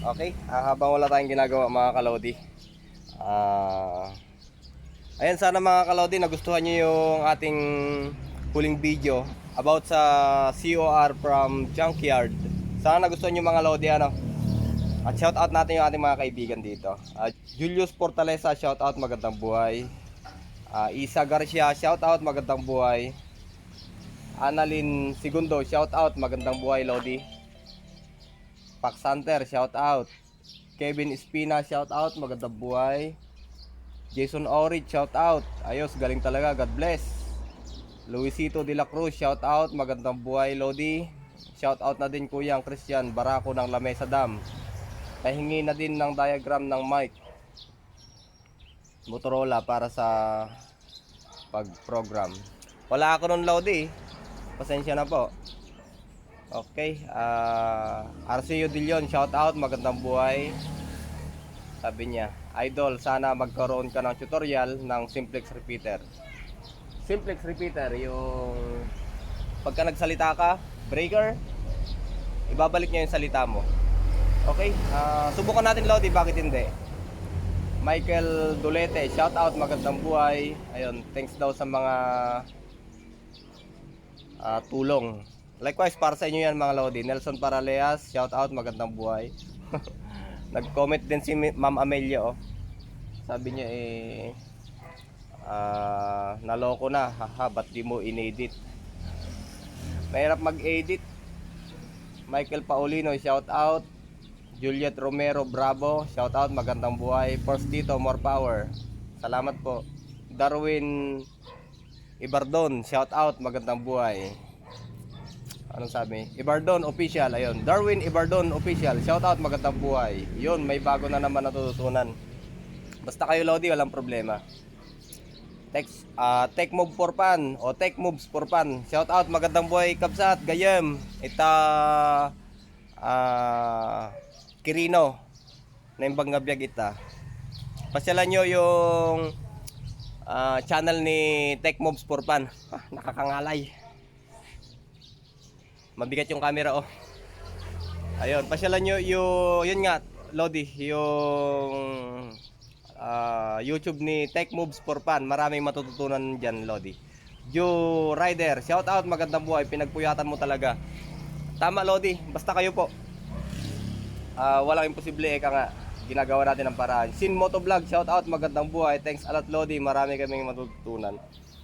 Okay, ah, habang wala tayong ginagawa mga kalodi. Ah, ayan sana mga kalodi nagustuhan niyo yung ating huling video about sa COR from Junkyard. Sana nagustuhan niyo mga lodi ano. At shout out natin yung ating mga kaibigan dito. Ah, Julius Fortaleza, shout out magandang buhay. Ah, Isa Garcia, shout out magandang buhay. Annalyn Segundo, shout out magandang buhay Lodi. Pax Hunter, shout out. Kevin Espina, shout out, magandang buhay. Jason Orid, shout out. Ayos, galing talaga, God bless. Luisito de la Cruz, shout out, magandang buhay, Lodi. Shout out na din Kuyang Christian, Barako ng Lamesa Dam. Pahingi na din ng diagram ng mic. Motorola para sa pag-program. Wala ako nun, Lodi. Pasensya na po. Okay, ah RCU Dillon, shout out, magandang buhay. Sabi niya, Idol, sana magkaroon ka ng tutorial ng simplex repeater. Simplex repeater, yung pagka nagsalita ka, breaker, ibabalik niya yung salita mo. Okay, ah subukan natin Lodi, bakit hindi? Michael Dulete, shout out, magandang buhay. Ayun, thanks daw sa mga ah, tulong. Likewise, para sa inyo yan mga Lodi. Nelson Paraleas, shout out, magandang buhay. Nag-comment din si Ma'am Amelia, oh. Sabi niya, eh, ah, naloko na, haha, ba't di mo inedit? Mahirap mag-edit. Michael Paulino, shout out. Juliet Romero Bravo, shout out, magandang buhay. First dito, more power. Salamat po. Darwin Ibardon, shout out, magandang buhay. Anong sabi? Ibardon official, ayun. Darwin Ibardon official, shout out, magandang buhay. Yun, may bago na naman natututunan. Basta kayo Lodi, walang problema. Text, ah Tech Move for Fun o Tech Moves for Fun. Shout out, magandang buhay, Kabsat, Gayem. Ita ah Kirino na yung bangabiyag ita. Pasyalan nyo yung ah, channel ni Tech Moves for Fun. Ah, nakakangalay. Mabigat yung camera oh. Ayun, pasyalan nyo yung, yun nga, Lodi, yung ah, YouTube ni Tech Moves for Fun. Maraming matututunan dyan, Lodi. Joe Rider, shout out, magandang buhay. Pinagpuyatan mo talaga. Tama, Lodi. Basta kayo po. Ah, walang imposible eh ka nga. Ginagawa natin ang paraan. Sin Motovlog, shout out, magandang buhay. Thanks a lot, Lodi. Marami kaming matututunan.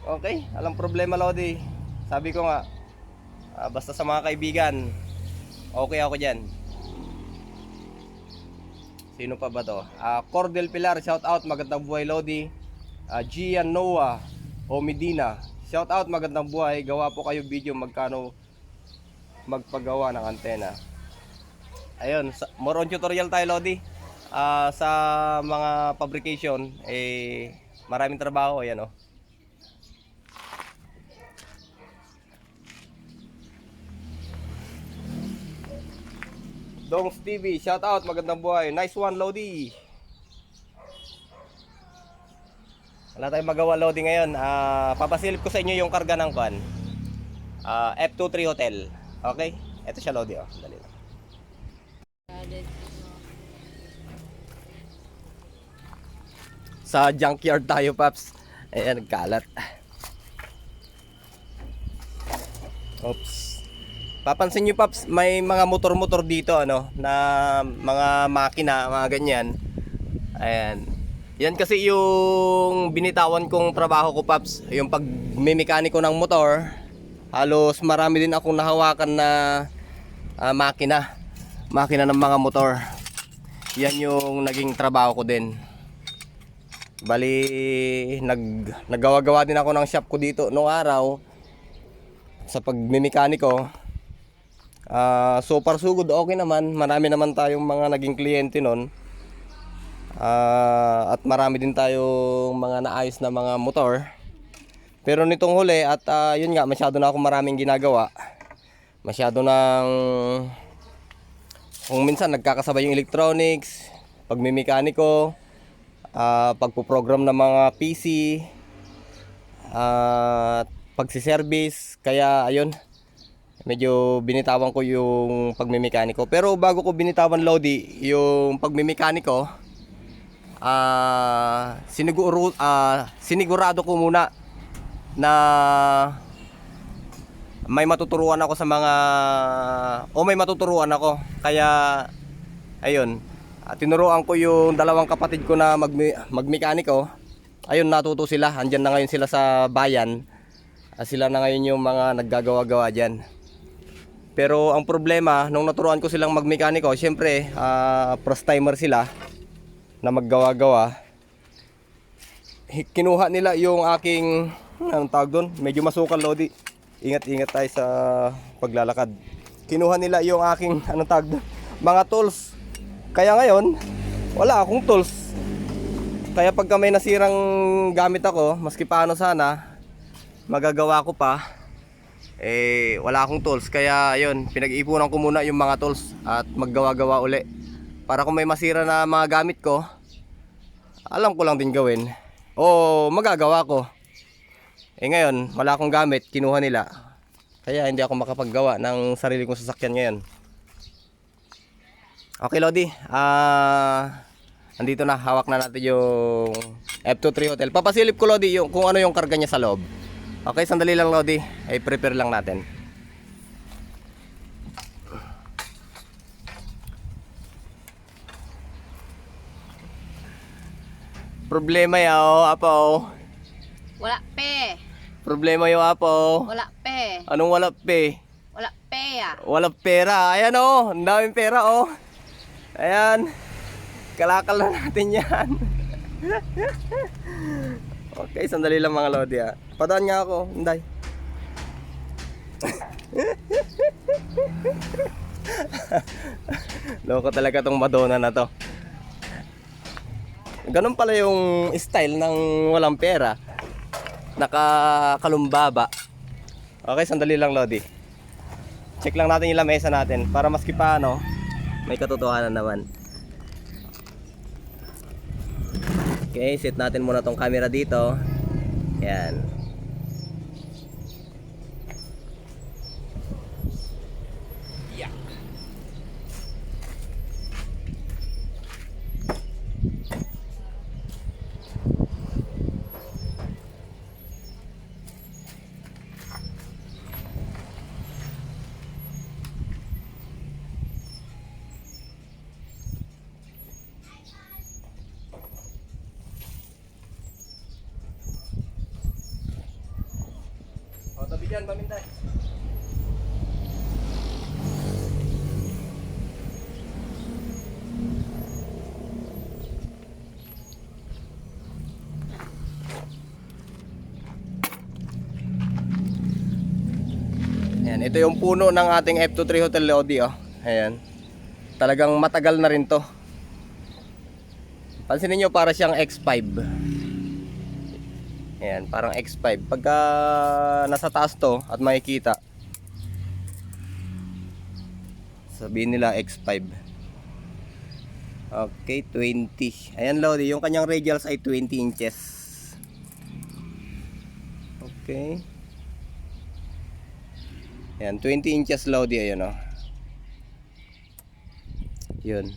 Okay, alam problema, Lodi. Sabi ko nga, ah, basta sa mga kaibigan, okay ako dyan. Sino pa ba to? Ah, Cordel Pilar, shout out, magandang buhay Lodi. Ah, Gian Noah o Medina, shout out, magandang buhay. Gawa po kayo video magkano magpagawa ng antena. Ayun, more on tutorial tayo Lodi. Ah, sa mga fabrication, eh, maraming trabaho. Ayan oh. Dongs TV, shout out, magandang buhay. Nice one, Lodi. Wala tayong magawa Lodi ngayon. Ah, papasilip ko sa inyo yung karga ng kwan. Ah, F23 Hotel. Okay? Ito siya Lodi, oh. Dali lang. Sa junkyard tayo, Paps. Ayan, kalat. Oops. Papansin nyo Paps, may mga motor-motor dito ano, na mga makina, mga ganyan. Ayan. Yan kasi yung binitawan kong trabaho ko Paps, yung pagmimekaniko ng motor. Halos marami din akong nahawakan na ah, makina. Makina ng mga motor. Yan yung naging trabaho ko din. Bali, nag, naggawa-gawa din ako ng shop ko dito noong araw sa pagmimekaniko. Ah, so far so good, okay naman. Marami naman tayong mga naging kliyente nun. Ah, at marami din tayong mga naayos na mga motor. Pero nitong huli at ah, yun nga, masyado na ako maraming ginagawa. Masyado nang kung minsan nagkakasabay yung electronics, pagmimekaniko, ah, pagpo-program ng mga PC, at pagsiservice. Kaya ayun, medyo binitawan ko yung pagmimekaniko. Pero bago ko binitawan Lodi, yung pagmimekaniko, ah siniguro ah, sinigurado ko muna na may matuturuan ako sa mga o may matuturuan ako. Kaya ayun, ah, tinuruan ko yung dalawang kapatid ko na magmi- magmekaniko. Ayun, natuto sila. Andyan na ngayon sila sa bayan. Ah, sila na ngayon yung mga naggagawa-gawa dyan. Pero ang problema, nung naturuan ko silang magmekaniko, syempre, ah, first timer sila na maggawa-gawa. Kinuha nila yung aking, anong tawag doon? Medyo masukal, Lodi. Ingat-ingat tayo sa paglalakad. Kinuha nila yung aking, anong tawag doon? Mga tools. Kaya ngayon, wala akong tools. Kaya pagka may nasirang gamit ako, maski paano sana, magagawa ko pa, eh wala akong tools. Kaya ayun pinag-iipunan ko muna yung mga tools at maggawa-gawa uli. Para kung may masira na mga gamit ko alam ko lang din gawin. O magagawa ko. Eh ngayon wala akong gamit kinuha nila. Kaya hindi ako makapaggawa ng sarili kong sasakyan ngayon okay Lodi ah andito na hawak na natin yung F23 Hotel papasilip ko Lodi yung, kung ano yung karga niya sa loob Okay, sandali lang Lodi. Ay prepare lang natin. Problema yaw, apo. Wala pe. Problema yaw, apo. Wala pe. Anong wala pe? Wala pe ah. Wala pera. Ayan oh, ang daming pera oh. Ayan. Kalakal na natin yan. okay, sandali lang mga Lodi ah. Padaan nga ako, Inday. Loko talaga tong Madonna na to. Ganun pala yung style ng walang pera. Nakakalumbaba. Okay, sandali lang Lodi. Check lang natin yung lamesa natin para maski paano may katotohanan naman. Okay, set natin muna tong camera dito. Yan. Dyan, pamintay. Ayan, ito yung puno ng ating F23 Hotel Lodi, oh. Ayan. Talagang matagal na rin to. Pansinin nyo, para siyang X5. Ayan, parang X5. Pagka nasa taas to at makikita, sabihin nila X5. Okay, 20. Ayan, Lodi. Yung kanyang radials ay 20 inches. Okay. Ayan, 20 inches Lodi. Ayan, oh. Yun.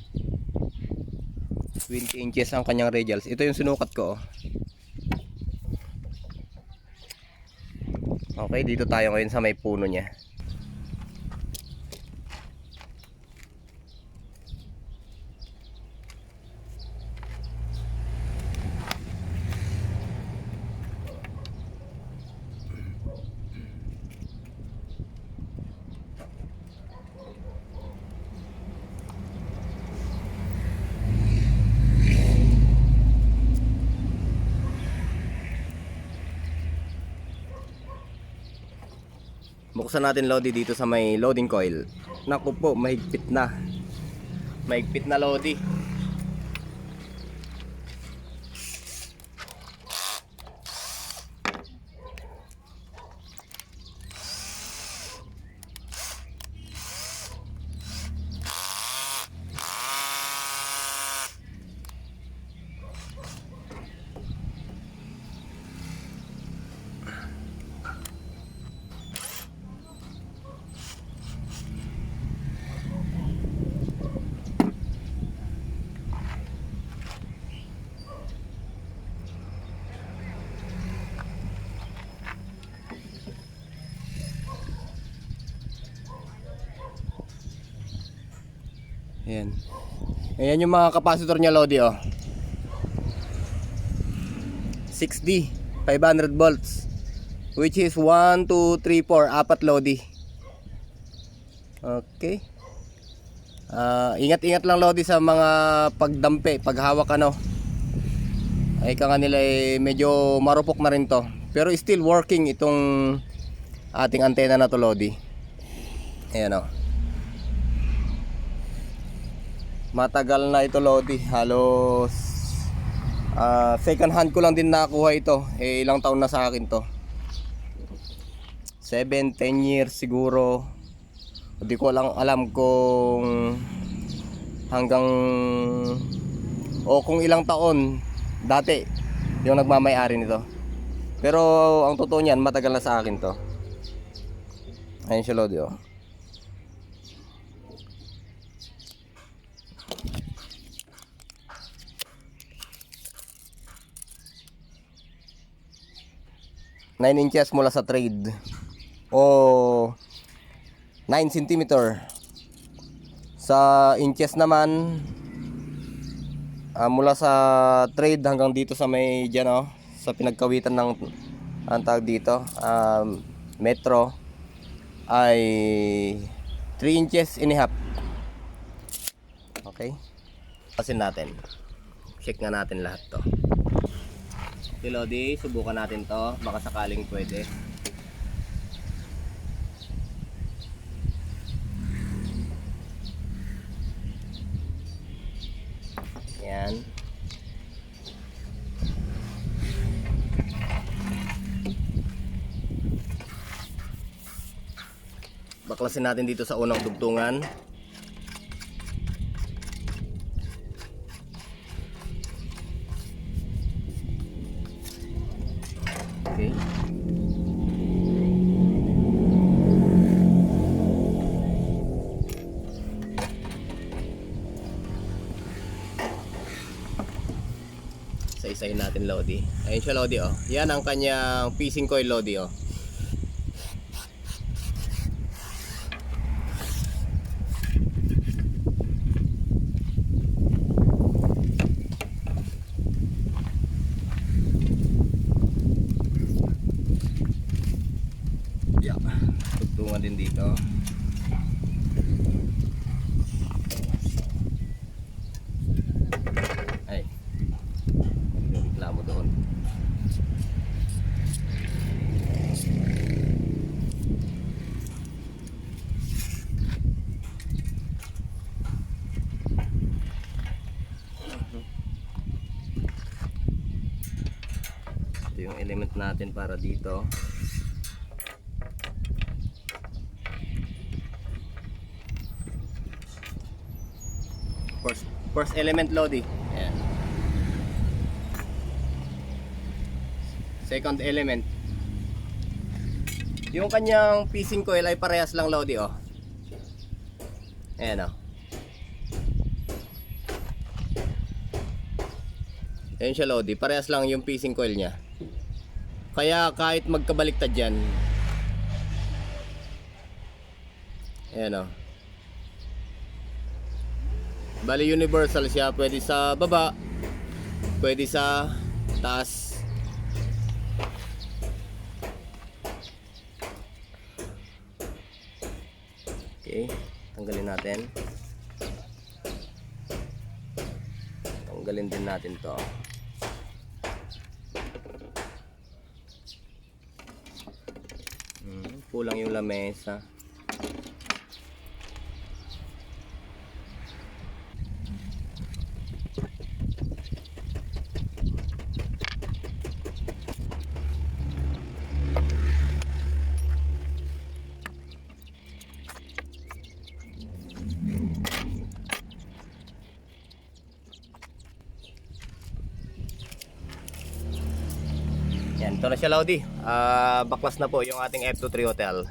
20 inches ang kanyang radials. Ito yung sinukat ko, oh. Okay, dito tayo ngayon sa may puno niya. Buksan natin Lodi dito sa may loading coil. Naku po, mahigpit na. Mahigpit na Lodi. Ayan. Ayan yung mga capacitor niya, Lodi, oh. 6D, 500 volts. Which is 1, 2, 3, 4, apat Lodi. Okay. Ah, ingat-ingat lang Lodi sa mga pagdampi, paghawak ano. Ay ka nga nila eh, medyo marupok na rin to. Pero still working itong ating antena na to Lodi. Ayan oh. Matagal na ito Lodi. Halos ah, second hand ko lang din nakuha ito. Eh, ilang taon na sa akin to. 7, 10 years siguro. Hindi ko lang alam kung hanggang o kung ilang taon dati yung nagmamay-ari nito. Pero ang totoo niyan, matagal na sa akin to. Ayun siya Lodi oh. Nine inches mula sa trade. O 9 cm sa inches naman ah, mula sa trade hanggang dito sa may dyan oh, sa pinagkawitan ng ang tawag dito um, metro ay 3 inches and a half. Okay? Pasin natin. Check nga natin lahat to Lodi, subukan natin to. Baka sakaling pwede. Yan. Baklasin natin dito sa unang dugtungan. Lodi. Ayun siya Lodi oh. Yan ang kanyang piecing coil Lodi oh. Yeah. Tugtungan din dito. Ay. May reklamo doon. Ito yung element natin para dito. First, first element Lodi. Ayan. Second element. Yung kanyang piecing coil ay parehas lang Lodi oh. Ayan oh. Ayan siya Lodi. Parehas lang yung piecing coil niya. Kaya kahit magkabaliktad yan. Ayan oh. Bali universal siya, pwede sa baba, pwede sa taas. Okay, tanggalin natin. Tanggalin din natin 'to. Kulang yung lamesa. Yan, ito na siya Laudi. Ah, baklas na po yung ating F23 Hotel.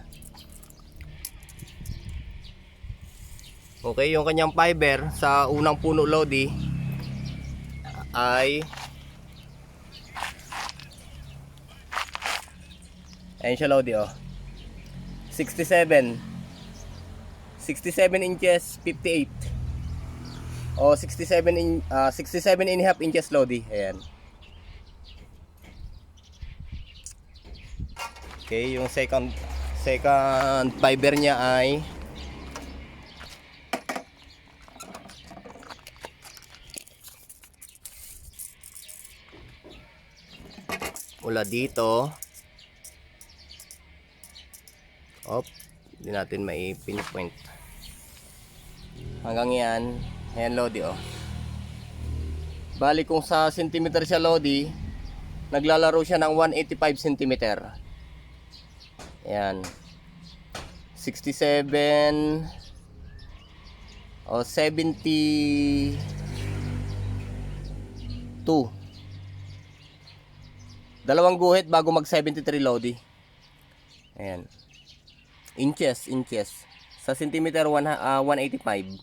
Okay, yung kanyang fiber sa unang puno Lodi ay Ayan siya Lodi oh. 67 67 inches 58 O 67 in ah, 67 and a half inches Lodi. Ayan. Okay, yung second second fiber niya ay mula dito. Op hindi natin may pinpoint. Hanggang yan ayan Lodi oh. Bali kung sa centimeter siya Lodi naglalaro siya ng 185 centimeter ayan 67 o 72 Dalawang guhit bago mag 73 Lodi. Ayan. Inches, inches. Sa centimeter, one, ah, 185.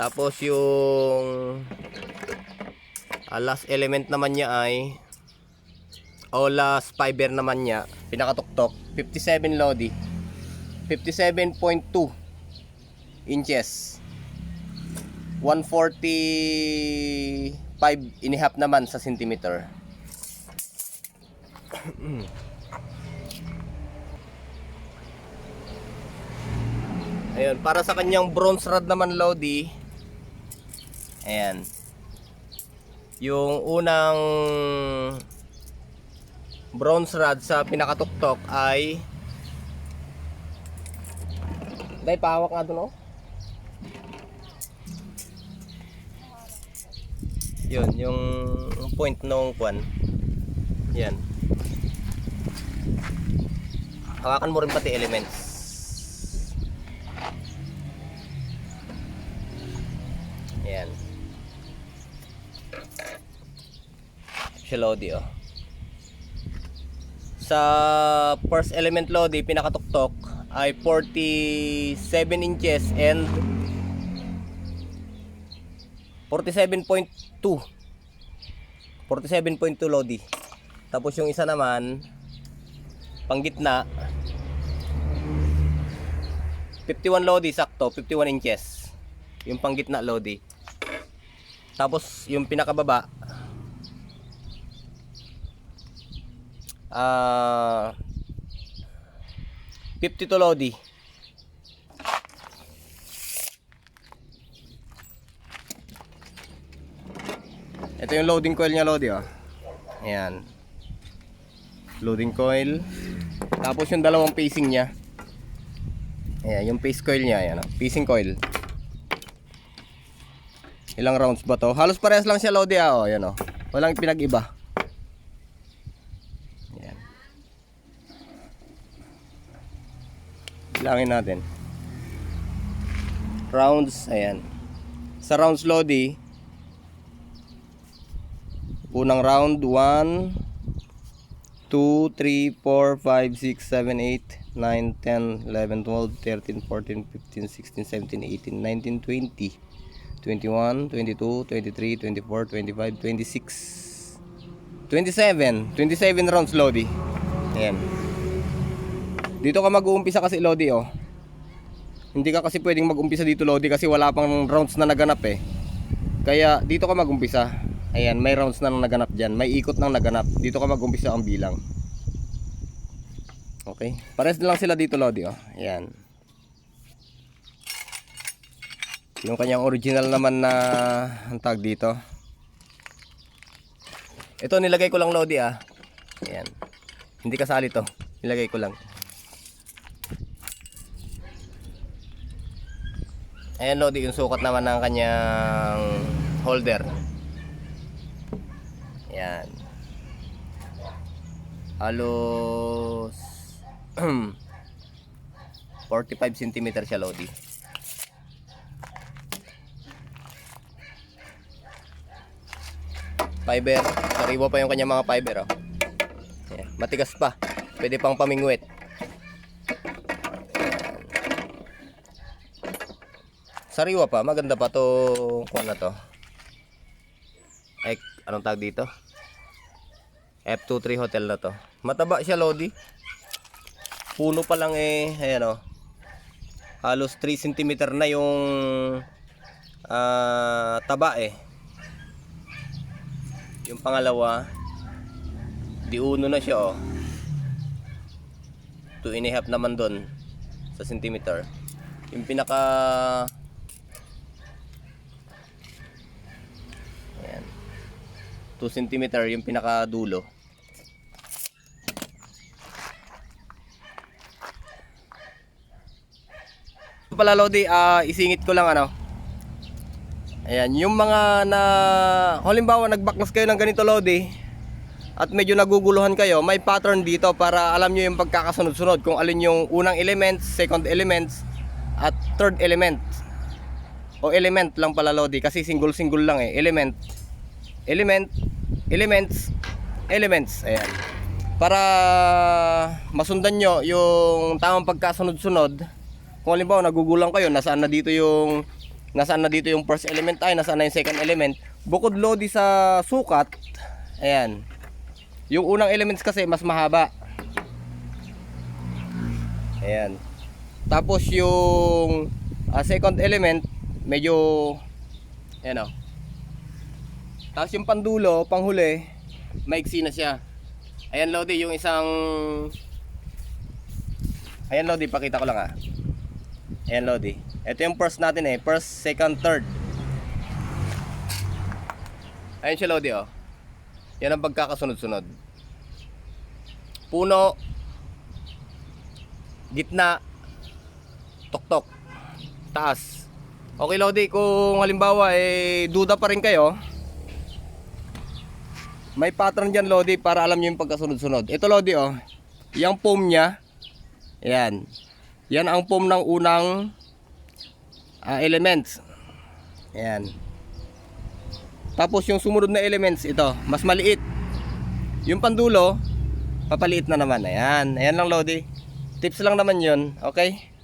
Tapos yung ah, last element naman niya ay o last fiber naman niya, pinakatuktok, 57 Lodi. 57.2 inches. 145 and a half naman sa centimeter. Ayun, para sa kanyang bronze rod naman Lodi. Ayan. Yung unang bronze rod sa pinakatuktok ay Dahil pahawak nga doon oh. Yun, yung point nung kwan. Yan. Hawakan mo rin pati elements. Ayan. Siya Lodi oh. Sa first element Lodi, pinakatuktok ay 47 inches and 47.2 47.2 Lodi. Tapos yung isa naman, panggitna, 51 Lodi, sakto, 51 inches. Yung panggitna Lodi. Tapos yung pinakababa, ah 52 Lodi. Ito yung loading coil niya, Lodi, oh. Ayan. Loading coil. Tapos yung dalawang pacing niya. Ayan, yung pace coil niya, ayan, oh. Pacing coil. Ilang rounds ba to? Halos parehas lang siya, Lodi, ah, oh. Ayan, oh. Walang pinag-iba. Bilangin natin. Rounds, ayan. Sa rounds, Lodi, Unang round, 1, 2, 3, 4, 5, 6, 7, 8, 9, 10, 11, 12, 13, 14, 15, 16, 17, 18, 19, 20, 21, 22, 23, 24, 25, 26, 27. 27 rounds, Lodi. Ayan. Dito ka mag-uumpisa kasi, Lodi, oh. Hindi ka kasi pwedeng mag-umpisa dito, Lodi, kasi wala pang rounds na naganap, eh. Kaya, dito ka mag-umpisa. Ayan, may rounds na naganap dyan. May ikot nang naganap. Dito ka mag-umpisa ang bilang. Okay. Pares na lang sila dito, Lodi. Oh. Ayan. Yung kanyang original naman na ang tag dito. Ito nilagay ko lang Lodi ah. Ayan. Hindi kasali to. Nilagay ko lang. Ayan Lodi, yung sukat naman ng kanyang holder. Yan. Halos 45 cm siya Lodi. Fiber. Sariwa pa yung kanya mga fiber oh. Yan. Matigas pa. Pwede pang pamingwit. Sariwa pa. Maganda pa to kuan na to. Ay, anong tag dito? F23 hotel na to. Mataba siya, Lodi. Puno pa lang eh, ayan o. Halos 3 cm na yung ah, taba eh. Yung pangalawa, di uno na siya oh. Two and a half naman doon sa centimeter. Yung pinaka 2 centimeter yung pinaka dulo. pala Lodi, ah, isingit ko lang ano. Ayan, yung mga na halimbawa nagbaklas kayo ng ganito Lodi at medyo naguguluhan kayo, may pattern dito para alam nyo yung pagkakasunod-sunod kung alin yung unang elements, second elements at third element. O element lang pala Lodi kasi single-single lang eh. Element, element, elements, elements. Ayan. Para masundan nyo yung tamang pagkasunod-sunod kung halimbawa nagugulang kayo, nasaan na dito yung nasaan na dito yung first element ay, nasaan na yung second element. Bukod lodi sa sukat, ayan. Yung unang elements kasi mas mahaba. Ayan. Tapos yung ah, second element medyo ayan o. Tapos yung pandulo, panghuli, maiksi na siya. Ayan Lodi, yung isang Ayan Lodi, pakita ko lang ah. Ayan Lodi. Ito yung first natin eh. First, second, third. Ayan siya Lodi oh. Yan ang pagkakasunod-sunod. Puno. Gitna. Tuktok. Taas. Okay Lodi, kung halimbawa eh duda pa rin kayo. May pattern dyan Lodi para alam nyo yung pagkasunod-sunod. Ito Lodi oh. Yung foam niya. Ayan. Yan ang foam ng unang ah, elements. Ayan. Tapos yung sumunod na elements ito, mas maliit. Yung pandulo, papaliit na naman. Ayan. Ayan lang Lodi. Tips lang naman yun. Okay?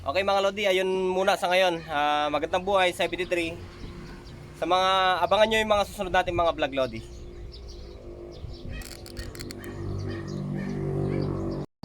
Okay mga Lodi, ayun muna sa ngayon. Ah, magandang buhay, 73. Sa mga, abangan nyo yung mga susunod nating mga vlog Lodi.